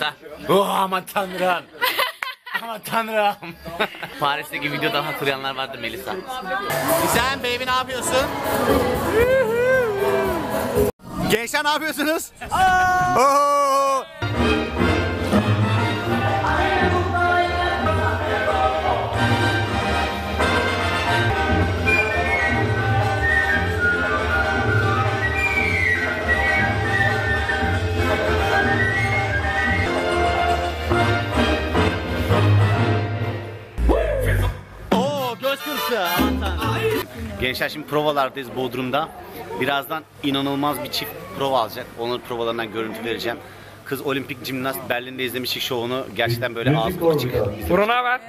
Melisa. Oh aman tanrım. aman tanrım. Paris'teki videodan hatırlayanlar vardı Melisa. Sen baby ne yapıyorsun? Gençler ne yapıyorsunuz? Oo! Gençler şimdi provalardayız Bodrum'da. Birazdan inanılmaz bir çift prova alacak. Onların provalarından görüntü vereceğim. Kız olimpik jimnast Berlin'de izlemiştik şovunu. Gerçekten böyle ağzı açık. Korona var.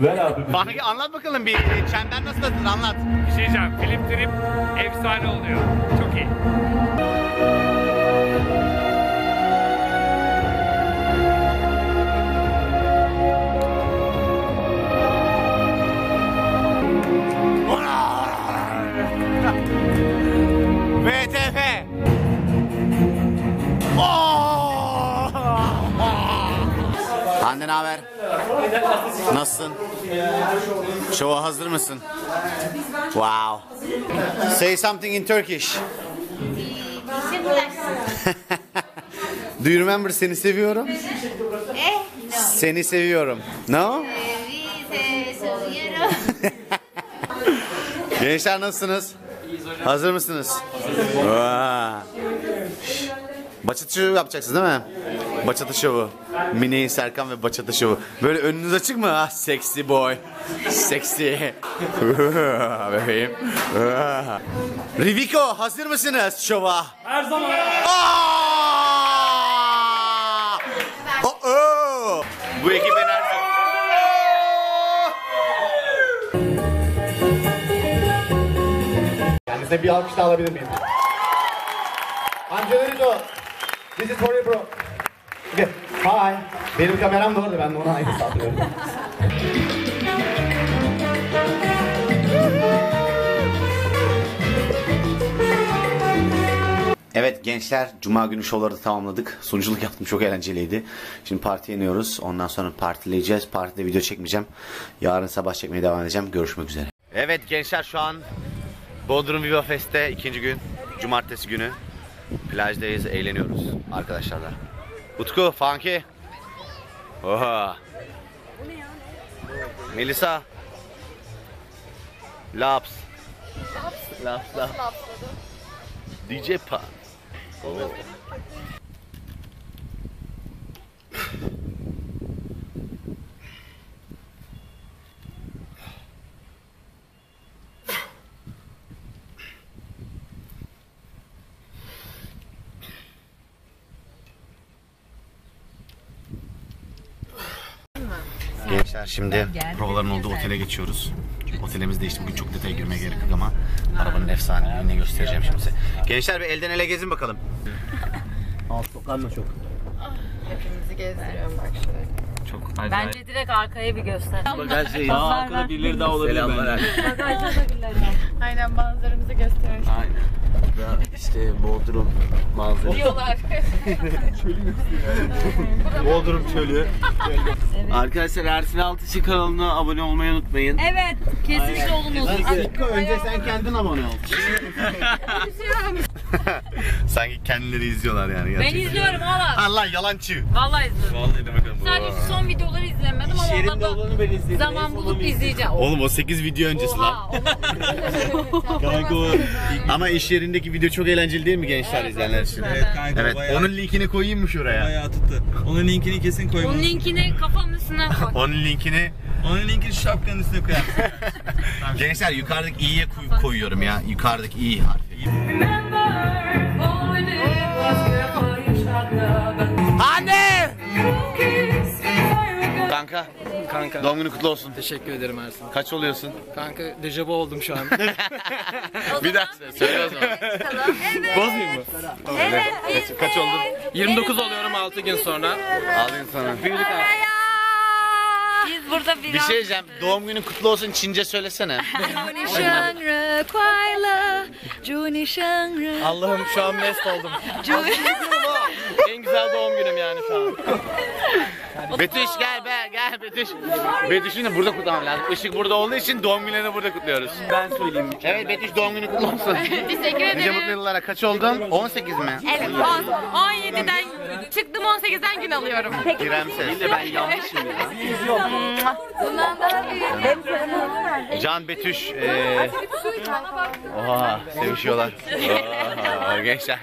Ver abi. Bana anlat bakalım bir çember nasıl atılır anlat. Bir şey diyeceğim. Film trip efsane oluyor. Çok iyi. Hande ne haber? Nasılsın? Şova hazır mısın? Wow. Say something in Turkish. Do you remember seni seviyorum? Seni seviyorum. No? Gençler nasılsınız? Hazır mısınız? Bachata şovu yapacaksınız değil mi? Bachata şovu. Mini, Serkan ve Bachata şovu. Böyle önünüz açık mı? Ah, sexy boy. Sexy. Bebeğim. Riviko hazır mısınız şova? Her zaman. Aa! Oh, oh! Bu ekip enerji. Kendisine bir alkış da alabilir miyim? Angelino, this is for you bro. Hi. Benim kameram da orada, ben de ona aynı saldırıyorum. Evet gençler Cuma günü şovları da tamamladık. Sunuculuk yaptım çok eğlenceliydi. Şimdi partiye iniyoruz. Ondan sonra partileyeceğiz. Partide video çekmeyeceğim. Yarın sabah çekmeye devam edeceğim. Görüşmek üzere. Evet gençler şu an Bodrum Viva Fest'te ikinci gün. Cumartesi günü. Plajdayız. Eğleniyoruz arkadaşlarla. Utku, Funky. Oha. Melisa. Laps. Laps. Laps. DJ Pan. Oo. Gençler şimdi provaların olduğu otele geçiyoruz. Otelimiz değişti. Bugün çok detaya girmeye gerek yok ama arabanın efsaneliğini göstereceğim şimdi size. Gençler bir elden ele gezin bakalım. Hepimizi gezdiriyorum bak şöyle. Çok Bence direkt arkaya bir göster. bagaj şey. Aa, arkada birileri daha olabilir Selamlar. Aynen manzaramızı gösteriyoruz. Aynen. Burada işte Bodrum manzarası. Diyorlar. Bodrum çölü. Arkadaşlar Ersin Altıçı kanalına abone olmayı unutmayın. Evet, kesinlikle olunuz. önce sen kendin abone ol. Sanki kendileri izliyorlar yani. Ben gerçekten. izliyorum valla. Allah yalancı. Vallahi izliyorum. Vallahi de bakalım. Sadece şu son videoları izlemedim ama ondan da zaman bulup izleyeceğim. Oğlum o 8 video öncesi lan. Oha, olabilir. Ama iş yerindeki video çok eğlenceli değil mi gençler izleyenler için? Evet kanka Evet, bayağı, onun linkini koyayım mı şuraya? bayağı tuttu. Onun linkini kesin koymalısın. linkini kafamın üstüne koy. Onun linkini Onun linkini şapkanın üstüne koyarsın. gençler yukarıdaki i'ye koy- koyuyorum ya. Yukarıdaki i harfi. Anne! Kanka, Kanka doğum günü kutlu olsun. teşekkür ederim Ersin. Kaç oluyorsun? Kanka dejavu oldum şu an. Bir daha söyle, söyle o zaman. Bozmayayım mı? Kaç, kaç oldun? 29 oluyorum 6 gün sonra. Alayım sana. Büyüdük artık burada bir Bir şey diyeceğim. Doğum günün kutlu olsun Çince söylesene. Allah'ım şu an mest oldum. en güzel doğum günüm yani şu an. Betüş gel be gel Betüş. Betüş'ün de burada kutlamam lazım. Işık burada olduğu için doğum günlerini burada kutluyoruz. Ben söyleyeyim. Evet Betüş doğum günü kutlu olsun. Teşekkür Nice ederim. mutlu yıllara kaç oldun? 18 mi? Evet 10, 17'den çıktım 18'den gün alıyorum. İrem ses. Ben yanlışım ya. Can Betüş. Ee... Oha sevişiyorlar. Oha, gençler.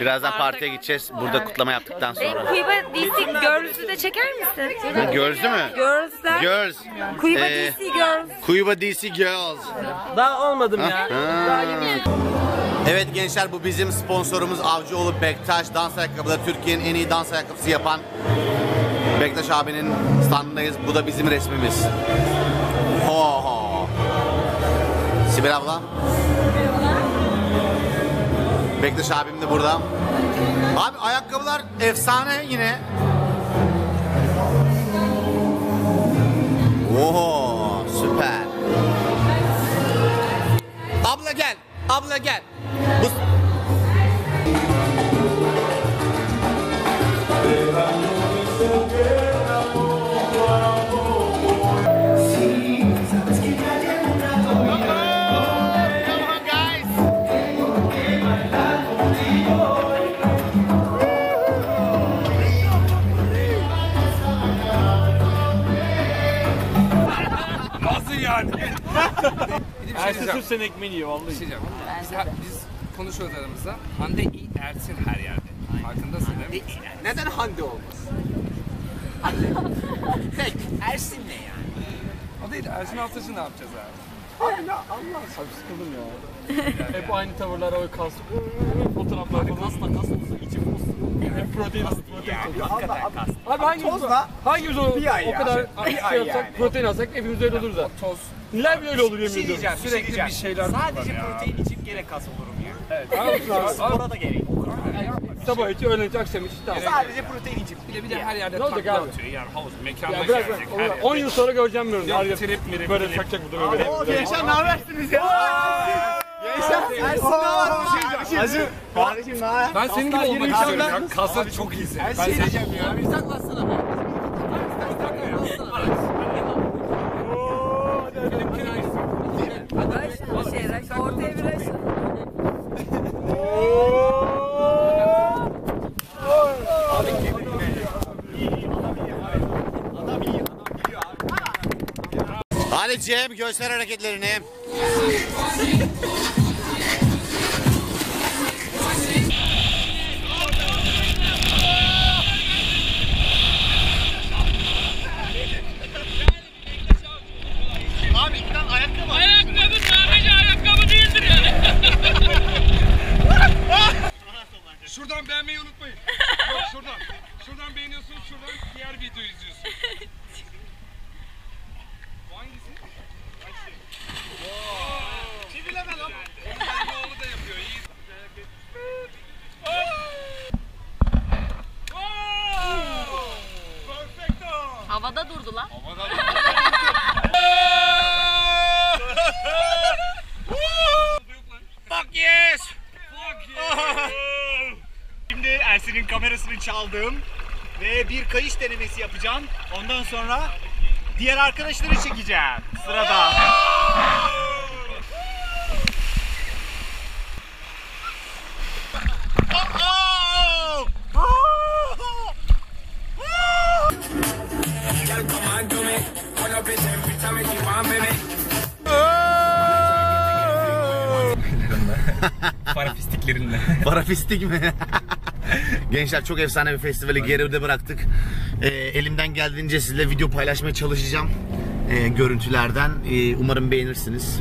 Birazdan partiye gideceğiz. Burada kutlama yaptıktan sonra. Kuyba DC Girls'ü de çeker misin? Gördü mü? Girls'ler. Girls. Kuyba Ee, DC Girls. Kuyuba DC Girls. Daha olmadım ya. Evet gençler bu bizim sponsorumuz Avcıoğlu Bektaş Dans Ayakkabıları Türkiye'nin en iyi dans ayakkabısı yapan Bektaş abinin standındayız. Bu da bizim resmimiz. Ho ho. Sibel abla. Bektaş abim de burada. Abi ayakkabılar efsane yine. Oho süper. Abla gel. Abla gel. Bu... Ersin sırf sen ekmeğini yiyor vallahi. Biz, biz konuşuyoruz aramızda. Hande İ- Ersin her yerde. Farkındasın değil mi? Neden Hande olmaz? Tek Ersin ne yani? O değil Ersin Altaş'ı ne yapacağız abi? Abi sıkıldım ya. Hep aynı tavırlar, o kas, fotoğraflar falan. Kasla kas olsun, içim olsun. Hep protein asıl, protein asıl. Abi hangimiz, hangimiz o, o kadar şey yapsak, protein alsak hepimiz öyle oluruz da. Toz. Neler böyle olur yemin ediyorum. Sürekli bir şeyler Sadece protein içip gene kas olurum ya. Abi, Spora da gerek. Sabah içi, öğlen içi, akşam içi, tamam. Sadece protein içip. Bir de bir de her yerde Ne olacak takla abi? atıyor. Yani havuz, mekanda Ya bırak gelecek. bırak. her yerde. 10 yıl sonra göreceğim ben onu. Her yer Trip mirip Böyle mirip. çakacak burada böyle. Gençler ne habersiniz ya? Gençler Ersin ne var? Hacı. Kardeşim ne haber? Ben senin gibi olmak istiyorum ya. Kasları çok iyisin. Ben şey seni diyeceğim ya. Bir saklatsana be. Ortaya bir Hadi Cem göster hareketlerini. Beğenmeyi unutmayın. Yok, şuradan. Şuradan beğeniyorsunuz, şuradan diğer videoyu izliyorsunuz. Bu hangisi? Hangisi? Wow. Çivileme lan. Onun oğlu da yapıyor. İyi. Havada durdu lan. Fuck kamerasını çaldım ve bir kayış denemesi yapacağım. Ondan sonra diğer arkadaşları çekeceğim. Sırada. Parafistiklerinde. Parafistik mi? Gençler çok efsane bir festivali geride bıraktık. Ee, elimden geldiğince sizle video paylaşmaya çalışacağım. Ee, görüntülerden. Ee, umarım beğenirsiniz.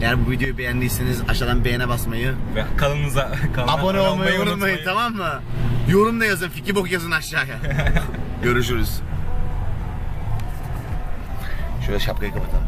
Eğer bu videoyu beğendiyseniz aşağıdan beğene basmayı, Ve kanalımıza kanala abone olmayı unutmayın tamam mı? Yorum da yazın, fikir bok yazın aşağıya. Görüşürüz. Şöyle şapkayı kapatalım.